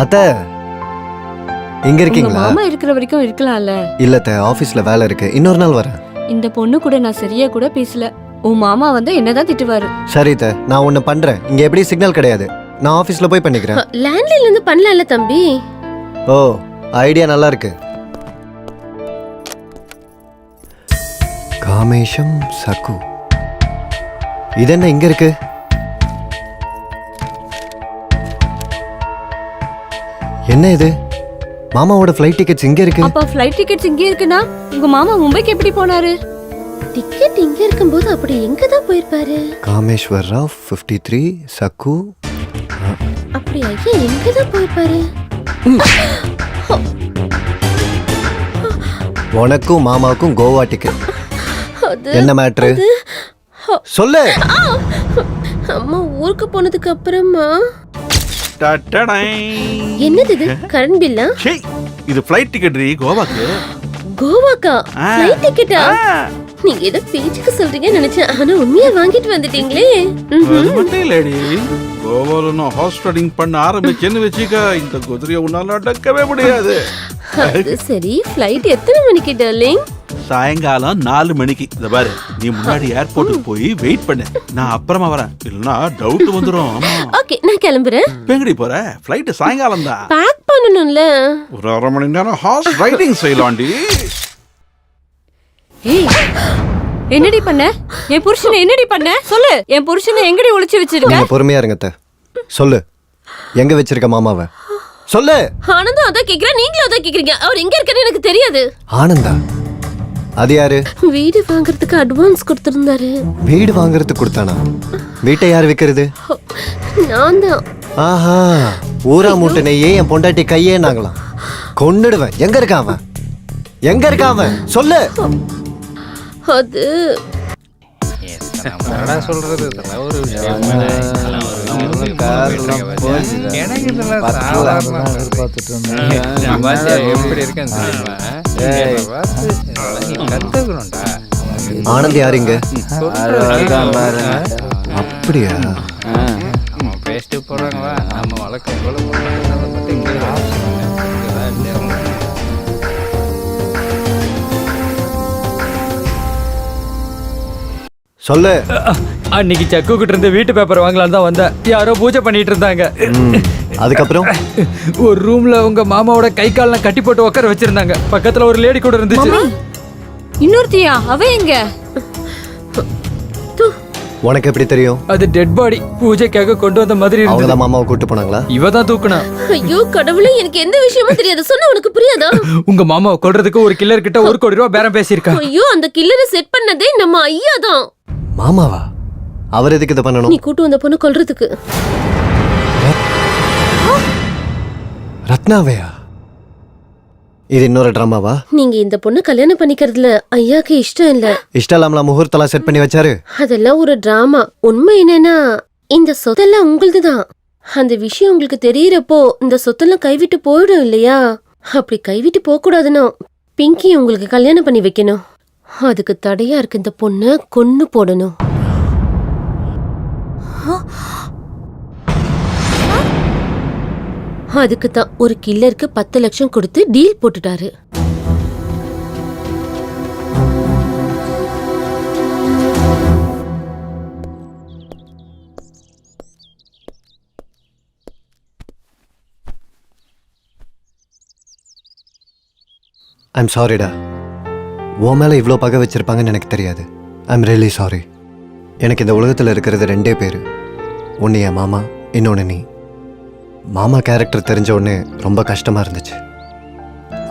அத்த இங்க உங்க இருக்கீங்களா? மாமா இருக்கிற வரைக்கும் இருக்கலாம்ல. இல்ல அத்த ஆபீஸ்ல வேலை இருக்கு. இன்னொரு நாள் வரேன். இந்த பொண்ணு கூட நான் சரியா கூட பேசல. உன் மாமா வந்து என்னதான் திட்டுவாரு. சரி அத்த நான் ஒன்னு பண்றேன். இங்க எப்படி சிக்னல் கிடையாது. நான் ஆபீஸ்ல போய் பண்ணிக்கிறேன். லேண்ட்லைன்ல இருந்து பண்ணலாம்ல தம்பி? ஓ ஐடியா நல்லா இருக்கு. காமேஷம் சகு இது என்ன இங்க இருக்கு? என்ன இது? மாமாவோட ஃப்ளைட் டிக்கெட்ஸ் இங்க இருக்கு. அப்ப ஃப்ளைட் டிக்கெட்ஸ் இங்கே இருக்குன்னா உங்க மாமா மும்பைக்கு எப்படி போனாரு? டிக்கெட் இங்க இருக்கும்போது அப்படி எங்க தான் போயிருப்பாரு? காமேஸ்வர் ராவ் ஃபிஃப்டி த்ரீ சக்கு. அப்படி ஐயா எங்க தான் போயிருப்பாரு? உனக்கும் மாமாவுக்கும் கோவா டிக்கெட் என்ன மேட்ரு சொல்லு. அம்மா ஊருக்கு போனதுக்கு அப்புறமா. என்னது இது? கரண்ட் பில்லா இது ஃப்ளைட் டிக்கெட் ரீ கோவாக்கு. கோவாக்கா. ஃப்ளைட் டிக்கெட்டா நீங்க ஏதோ பேச்சுக்கு சொல்றீங்கன்னு நினைச்சேன். ஆனா உண்மையா வாங்கிட்டு வந்துட்டீங்களே. அது மட்டும் இல்லடி. கோவால நான் ஹார்ஸ் ரைடிங் பண்ண ஆரம்பிச்சேன்னு வச்சுக்க இந்த குதிரையை உன்னால அடக்கவே முடியாது. அது சரி ஃப்ளைட் எத்தனை மணிக்கு டார்லிங் சாயங்காலம் நாலு மணிக்கு. இந்த பாரு நீ முன்னாடி ஏர்போர்ட்டுக்கு போய் வெயிட் பண்ணு. நான் அப்புறமா வரேன். இல்லைன்னா டவுட் வந்துடும் ஆமா. ஓகே நான் கிளம்புறேன். பெங்கடி போற? ஃப்ளைட் சாயங்காலம் தான். பேக் பண்ணணும்ல. ஒரு அரை மணி நேரம் ஹார்ஸ் ரைடிங் செய்யலாண்டி ஏய் என்னடி பண்ண? என் புருஷனை என்னடி பண்ண? சொல்லு. என் புருஷனை எங்கடி ஒளிச்சு வச்சிருக்க? நீங்க பொறுமையா இருங்க அத்தை. சொல்லு. எங்க வச்சிருக்க மாமாவை? சொல்லு. ஆனந்தும் அதான் கேக்குறேன் நீங்களும் அதான் கேக்குறீங்க. அவர் எங்க இருக்காருன்னு எனக்கு தெரியாது. ஆனந்தா? அது யாரு? வீடு வாங்குறதுக்கு அட்வான்ஸ் கொடுத்திருந்தாரு. வீடு வாங்குறதுக்கு கொடுத்தானா? வீட்டை யார் விக்கிறது? நான் தான் ஆஹா ஊரா மூட்டை நெய்யே என் பொண்டாட்டி கையே நாங்களாம் கொன்னுடுவேன். எங்க இருக்கான் அவன்? எங்க இருக்கான் அவன்? சொல்லு. அது சொல்றது? ஒரு எப்படி இருக்கேன்னு கத்துக்கணும்டா. ஆனந்த் யார் இங்க சொல்றேன். அப்படியா நம்ம பேசிட்டு போறாங்களா நம்ம வழக்கம் போல. சொல்லு அன்னைக்கு செக்கு கிட்ட இருந்து வீட்டு பேப்பர் வாங்கலாம்னு தான் வந்தேன். யாரோ பூஜை பண்ணிட்டு இருந்தாங்க. அதுக்கப்புறம்? ஒரு ரூம்ல உங்க மாமாவோட கை கால்லாம் கட்டி போட்டு உட்கார வச்சிருந்தாங்க. பக்கத்துல ஒரு லேடி கூட இருந்துச்சு. இன்னொருத்தியா? அவ எங்க? உனக்கு எப்படி தெரியும்? அது டெட் பாடி பூஜைக்காக கொண்டு வந்த மாதிரி அவங்க தான் மாமாவை கூட்டு போனாங்களா? இவ தான் தூக்குனா. ஐயோ கடவுளே எனக்கு எந்த விஷயமும் தெரியாது. சொன்னா உனக்கு புரியாதா? உங்க மாமாவை கொல்றதுக்கு ஒரு கில்லர் கிட்ட ஒரு கோடி ரூபாய் பேரம் பேசியிருக்கா. ஐயோ அந்த கில்லரை செட் பண்ணதே நம்ம ஐயா தான். மாமாவா? அவர் எதுக்கு இதை பண்ணணும்? நீ கூட்டு வந்த பொண்ணு கொல்றதுக்கு. ரத்னாவையா? இது இன்னொரு ட்ராமாவா? நீங்க இந்த பொண்ணு கல்யாணம் பண்ணிக்கிறதுல ஐயாக்கு இஷ்டம் இல்ல. இஷ்டம் இல்லாமலாம் முகூர்த்தலாம் செட் பண்ணி வச்சாரு. அதெல்லாம் ஒரு டிராமா. உண்மை என்னன்னா இந்த சொத்தெல்லாம் உங்களுதுதான். அந்த விஷயம் உங்களுக்கு தெரியறப்போ இந்த சொத்தெல்லாம் கைவிட்டு போயிடும் இல்லையா? அப்படி கைவிட்டு போக கூடாதுன்னா பிங்கி உங்களுக்கு கல்யாணம் பண்ணி வைக்கணும். அதுக்கு தடையா இருக்கு இந்த பொண்ணை கொன்னு போடணும். அதுக்கு தான் ஒரு கில்லருக்கு பத்து லட்சம் கொடுத்து டீல் போட்டுட்டாரு. ஐம் சாரிடா உன் மேலே இவ்வளோ பகை வச்சிருப்பாங்கன்னு எனக்கு தெரியாது. ஐம் ரியலி சாரி எனக்கு இந்த உலகத்தில் இருக்கிறது ரெண்டே பேர். ஒன்று என் மாமா இன்னொன்று நீ. மாமா கேரக்டர் தெரிஞ்ச உடனே ரொம்ப கஷ்டமாக இருந்துச்சு.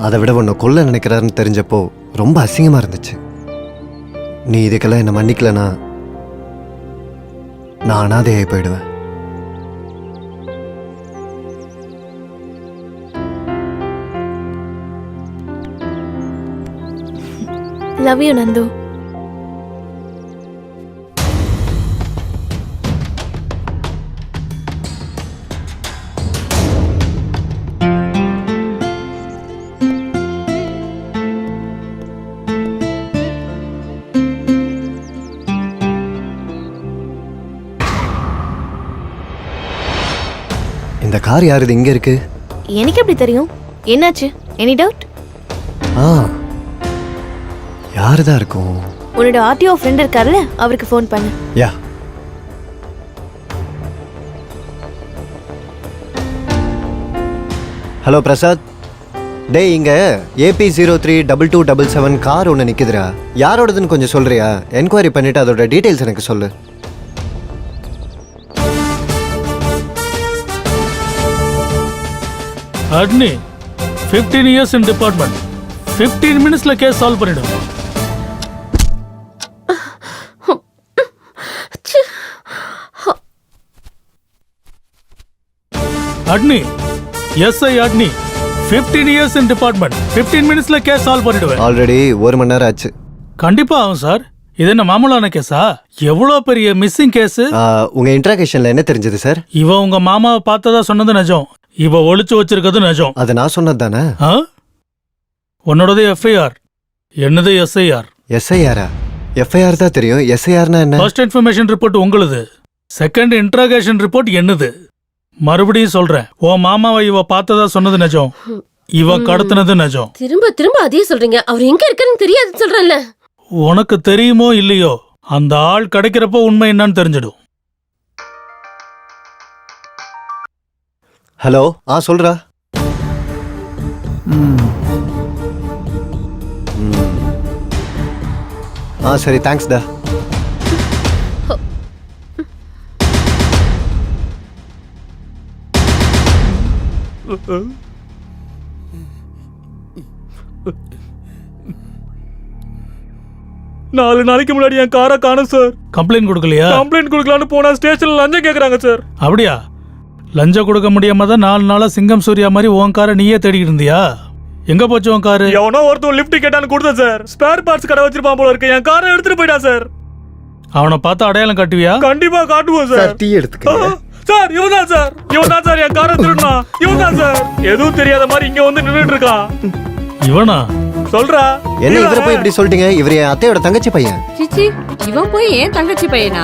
அதை விட ஒன்று கொல்ல நினைக்கிறாருன்னு தெரிஞ்சப்போ ரொம்ப அசிங்கமாக இருந்துச்சு. நீ இதுக்கெல்லாம் என்னை மன்னிக்கலனா நான் அனாதையாகி போயிடுவேன். லவ் யூ நந்து கார் யார் இது இங்கே இருக்கு? எனக்கு எப்படி தெரியும்? என்னாச்சு? எனி டவுட் ஆ. யாரு தான் இருக்கும்? உன்னோட ஆர்டிஓ ஃப்ரெண்ட் இருக்கார்ல அவருக்கு ஃபோன் பண்ணு. யா. ஹலோ பிரசாத். டேய் இங்க A B zero three double two double seven car ஒன்று நிற்குதுடா யாரோடதுன்னு கொஞ்சம் சொல்றியா? என்கொயரி பண்ணிட்டு அதோட டீட்டெயில்ஸ் எனக்கு சொல்லு. அட்னி fifteen years in department fifteen மினிட்ஸ்ல கேஸ் சால்வ் பண்ணிடும் அட்னி SI அட்னி fifteen years in department fifteen மினிட்ஸ்ல கேஸ் சால்வ் பண்ணிடுவேன். ஆல்ரெடி ஒரு மணி நேரம் ஆச்சு. கண்டிப்பா ஆகும் சார் இது என்ன மாமூலான கேஸா எவ்வளோ பெரிய மிஸ்ஸிங் கேஸ் ஆ, உங்க இன்ட்ராகேஷன்ல என்ன தெரிஞ்சது சார் இவ உங்க மாமாவை பார்த்ததா சொன்னது நிஜம். இவ ஒளிச்சு வச்சிருக்கிறது நிஜம். அது நான் சொன்னது தானே ஆ? உன்னோடது எஃப்ஐஆர் என்னது எஸ்ஐஆர் எஸ்ஐஆரா எஃப்ஐஆர் தான் தெரியும். எஸ்ஐஆர்னா என்ன? ஃபர்ஸ்ட் இன்ஃபர்மேஷன் ரிப்போர்ட் உங்களுது. செகண்ட் இன்ட்ராகேஷன் ரிப்போர்ட் என்னது? மறுபடியும் சொல்றேன். உன் மாமாவை இவ பார்த்ததா சொன்னது நிஜம். இவ கடத்தினது நிஜம். திரும்ப திரும்ப அதே சொல்றீங்க. அவர் எங்க இருக்காருன்னு தெரியாதுன்னு சொல்றேன்ல. உனக்கு தெரியுமோ இல்லையோ? அந்த ஆள் கிடைக்கிறப்போ உண்மை என்னன்னு தெரிஞ்சிடும். ஹலோ ஆ சொல்றா. ஆ சரி தேங்க்ஸ் டா. நாலு நாளைக்கு முன்னாடி என் காரை காணும் சார் கம்ப்ளைண்ட் கொடுக்கலையா? கம்ப்ளைண்ட் கொடுக்கலான்னு போனா ஸ்டேஷன்ல லஞ்சம் கேக்குறாங்க சார் அப்படியா? லஞ்சம் கொடுக்க முடியாம தான் நாலு நாளா சிங்கம் சூர்யா மாதிரி உன் காரை நீயே தேடிக்கிட்டு இருந்தியா? எங்க போச்சு உன் காரு? எவனோ ஒருத்தன் லிஃப்ட் கேட்டான்னு கொடுத்தேன் சார் ஸ்பேர் பார்ட்ஸ் கடை வச்சிருப்பான் போல இருக்கு. என் காரை எடுத்துட்டு போயிட்டான் சார் அவனை பார்த்து அடையாளம் காட்டுவியா? கண்டிப்பா காட்டுவோம் சார் டீ எடுத்துக்கங்க. சார் இவன் தான் சார் இவன் தான் சார் என் காரை திருடுனா. இவன் தான் சார் எதுவும் தெரியாத மாதிரி இங்க வந்து நின்னுட்டு இருக்கான் இவனா? சொல்றா. என்ன. இவரை போய் இப்படி சொல்லிட்டீங்க? இவர் என் அத்தையோட தங்கச்சி பையன். சிச்சி இவன் போய் ஏன் தங்கச்சி பையனா?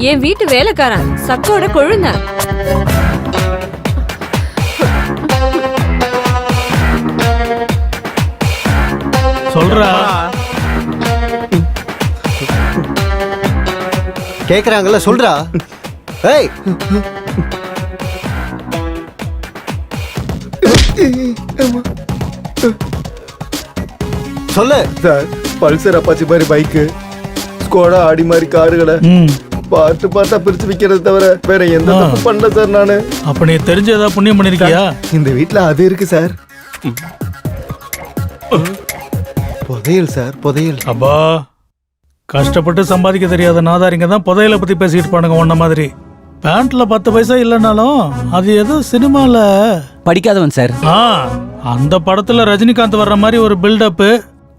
என் வீட்டு வேலைக்காரன் சக்கோட கொழுந்தன் சொல்றா. கேக்குறாங்கல்ல சொல்றா. ஏய். சொல்லு. சார் பல்சர் அப்பாச்சி மாதிரி பைக்கு ஸ்கோடா ஆடி மாதிரி காருகளை. பார்த்து பார்த்தா பிரிச்சு விக்கிறது தவிர வேற எந்த. தப்பு பண்ணல சார் நானு. அப்ப நீ தெரிஞ்ச ஏதாவது புண்ணியம் பண்ணிருக்கியா? இந்த வீட்ல அது இருக்கு சார். புதையல் சார் புதையல். அப்பா கஷ்டப்பட்டு சம்பாதிக்க தெரியாத நாதாரிங்க தான் புதையலை பத்தி பேசிட்டு இருப்பானுங்க உன்ன மாதிரி. பேண்ட்ல பத்து பைசா இல்லைனாலும் அது ஏதோ சினிமால? படிக்காதவன் சார். ஆ அந்த படத்துல ரஜினிகாந்த் வர்ற மாதிரி ஒரு பில்டப்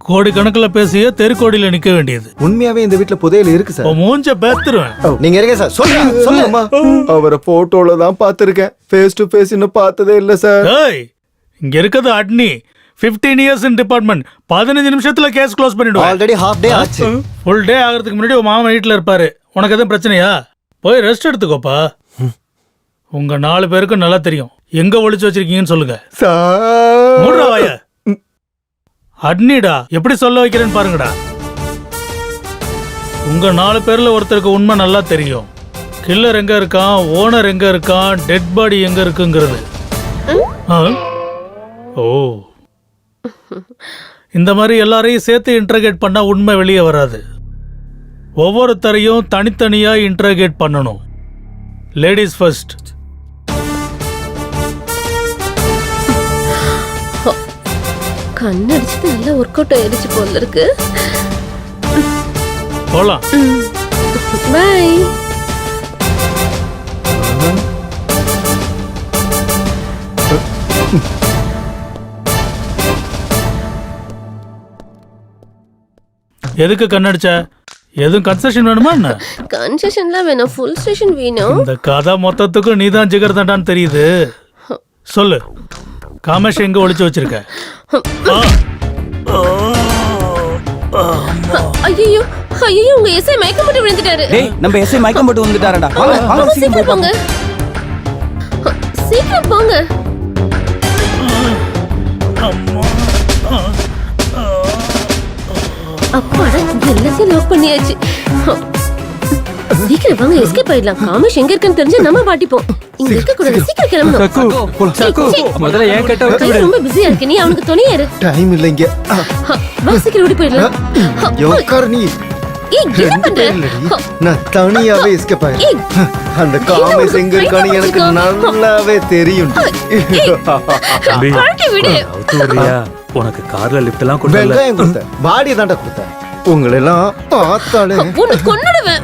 கோடி கணக்குல பேசிய தெருக்கோடியில நிக்க வேண்டியது. உண்மையாவே இந்த வீட்ல புதையல் இருக்கு சார். உன் மூஞ்ச பேத்துருவேன். நீங்க இருங்க சார். சொல்லுங்க சொல்லுங்க அம்மா, அவரை போட்டோல தான் பார்த்திருக்கேன். ஃபேஸ் டு ஃபேஸ் இன்னும் பார்த்ததே இல்ல சார். ஏய் இங்க இருக்கிறது அட்னி. 15 இயர்ஸ் இன் டிபார்ட்மெண்ட் பதினஞ்சு நிமிஷத்துல கேஸ் க்ளோஸ் பண்ணிடுவேன். ஆல்ரெடி ஹாஃப் டே ஆச்சு. ஃபுல் டே ஆகிறதுக்கு முன்னாடி உன் மாமா வீட்டில் இருப்பாரு. உனக்கு எதுவும் பிரச்சனையா? போய் ரெஸ்ட் எடுத்துக்கோப்பா. உங்க நாலு பேருக்கும் நல்லா தெரியும். எங்க ஒளிச்சு வச்சிருக்கீங்கன்னு சொல்லுங்க. மூடுறா சார் வாய. அட்னிடா எப்படி சொல்ல வைக்கிறேன்னு பாருங்கடா. உங்க நாலு பேர்ல ஒருத்தருக்கு உண்மை நல்லா தெரியும். கில்லர் எங்க இருக்கான்? ஓனர் எங்க இருக்கான்? டெட் பாடி எங்க இருக்குங்கிறது. ஓ. இந்த மாதிரி எல்லாரையும் சேர்த்து இன்டர்கேட் பண்ணா உண்மை வெளியே வராது. ஒவ்வொருத்தரையும் தனித்தனியா இன்டர்கேட் பண்ணணும். லேடிஸ் ஃபர்ஸ்ட் கண்ணடிச்சது நல்லா ஒர்க் அவுட் ஆயிடுச்சு போல இருக்கு. போலாம். பை எதுக்கு கண்ணடிச்ச? எதுவும் கன்செஷன் வேணுமா என்ன? கன்செஷன்லாம் வேணும். ஃபுல் ஸ்டேஷன் வேணும். இந்த கதை மொத்தத்துக்கும் நீ தான் ஜிகர் தண்டான்னு தெரியுது. சொல்லு. காமேஷ் எங்க ஒளிச்சு வச்சிருக்க? ஐயோ ஐயோ உங்க எஸ்ஐ மயக்கம் போட்டு விழுந்துட்டாரு. டேய் நம்ம எஸ்ஐ மயக்கம் போட்டு வந்துட்டாரடா வாங்க வாங்க சீக்கிரம் போங்க. சீக்கிரம் போங்க. அப்பாடா எல்லாத்தையும் லாக் பண்ணியாச்சு. சீக்கிரம் வாங்க எஸ்கேப் ஆயிடலாம். காமேஷ் எங்க இருக்குன்னு தெரிஞ்சு நம்ம மாட்டிப்போம் இங்க இருக்க கூடாது சீக்கிரம். கிளம்பணும். சக்கு சக்கு முதல்ல ஏன் கேட்ட விட்டு கையில விடு. ரொம்ப பிஸியா இருக்கு. நீ அவனுக்கு துணையா இரு. டைம் இல்லைங்க ஆ, ஹ, வா சீக்கிரம் ஓடி போயிடலாம். உட்காரு நீ? நான் தனியாவே எஸ்கேப் ஏய். ஆயிரும் அந்த காமேஷ் எங்க இருக்கான்னு எனக்கு நல்லாவே தெரியும். விடு. உனக்கு கார்ல லிஃப்ட் எல்லாம் கொடுத்தேன். பாடி தாண்டா கொடுத்தேன். உங்களெல்லாம் பார்த்தாலே உன்னை கொன்னுடுவேன்